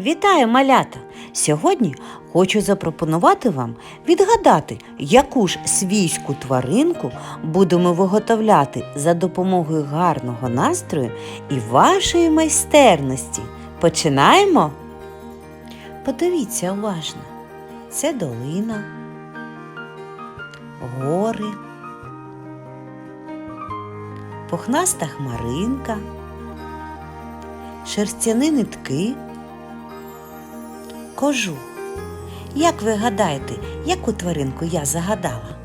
Вітаю, малята! Сьогодні хочу запропонувати вам відгадати, яку ж свійську тваринку будемо виготовляти за допомогою гарного настрою і вашої майстерності. Починаємо? Подивіться уважно. Це долина, гори, пухнаста хмаринка, шерстяні нитки, кожух. Як ви гадаєте, яку тваринку я загадала?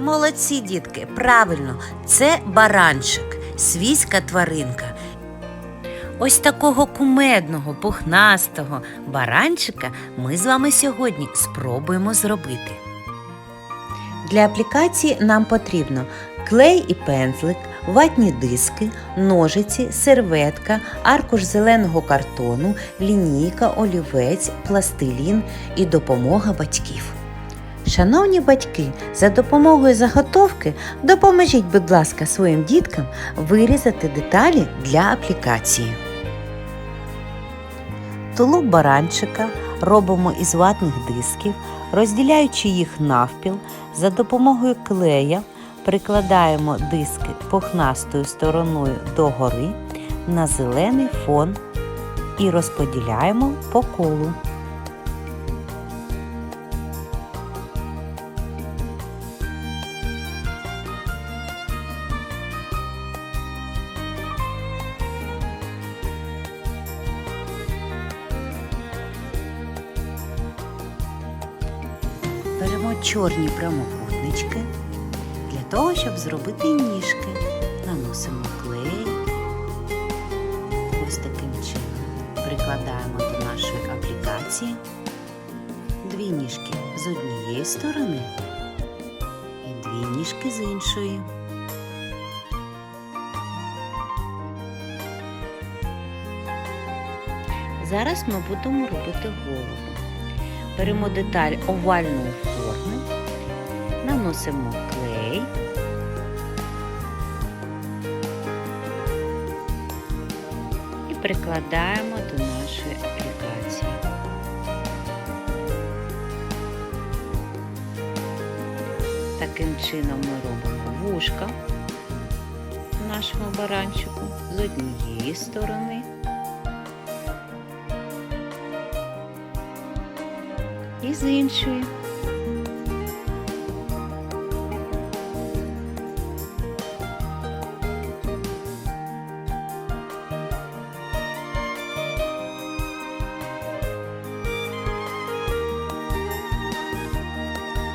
Молодці, дітки, правильно, це баранчик, свійська тваринка. Ось такого кумедного, пухнастого баранчика ми з вами сьогодні спробуємо зробити. Для аплікації нам потрібно клей і пензлик, ватні диски, ножиці, серветка, аркуш зеленого картону, лінійка, олівець, пластилін і допомога батьків. Шановні батьки, за допомогою заготовки допоможіть, будь ласка, своїм діткам вирізати деталі для аплікації. Тулуб баранчика робимо із ватних дисків, розділяючи їх навпіл, за допомогою клея прикладаємо диски пухнастою стороною догори на зелений фон і розподіляємо по колу. Беремо чорні прямокутнички для того, щоб зробити ніжки. Наносимо клей. Ось таким чином прикладаємо до нашої аплікації дві ніжки з однієї сторони і дві ніжки з іншої. Зараз ми будемо робити голову. Беремо деталь овальної форми, наносимо клей. І прикладаємо до нашої аплікації. Таким чином ми робимо вушка нашому баранчику з однієї сторони. і з іншої.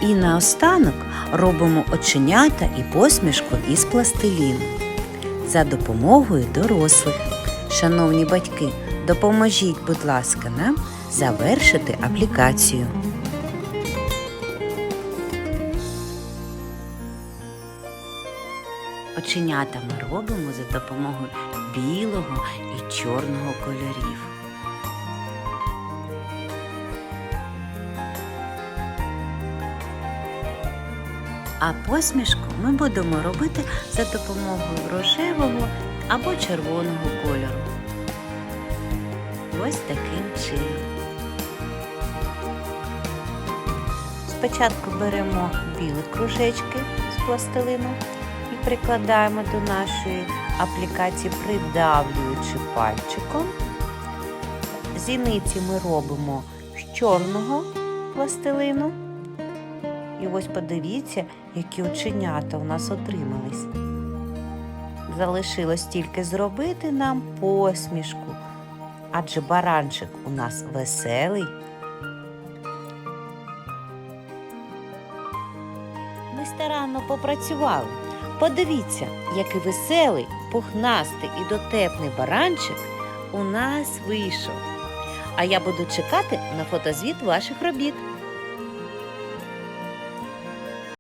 І наостанок робимо оченята і посмішку із пластиліну за допомогою дорослих. Шановні батьки, допоможіть, будь ласка, нам завершити аплікацію. Оченята ми робимо за допомогою білого і чорного кольорів. А посмішку ми будемо робити за допомогою рожевого або червоного кольору. Ось таким чином. Спочатку беремо білі кружечки з пластилину і прикладаємо до нашої аплікації, придавлюючи пальчиком. Зіниці ми робимо з чорного пластилину. І ось подивіться, які оченята у нас отримались. Залишилось тільки зробити нам посмішку адже баранчик у нас веселий. Ми старанно попрацювали. Подивіться, який веселий, пухнастий і дотепний баранчик у нас вийшов. А я буду чекати на фотозвіт ваших робіт.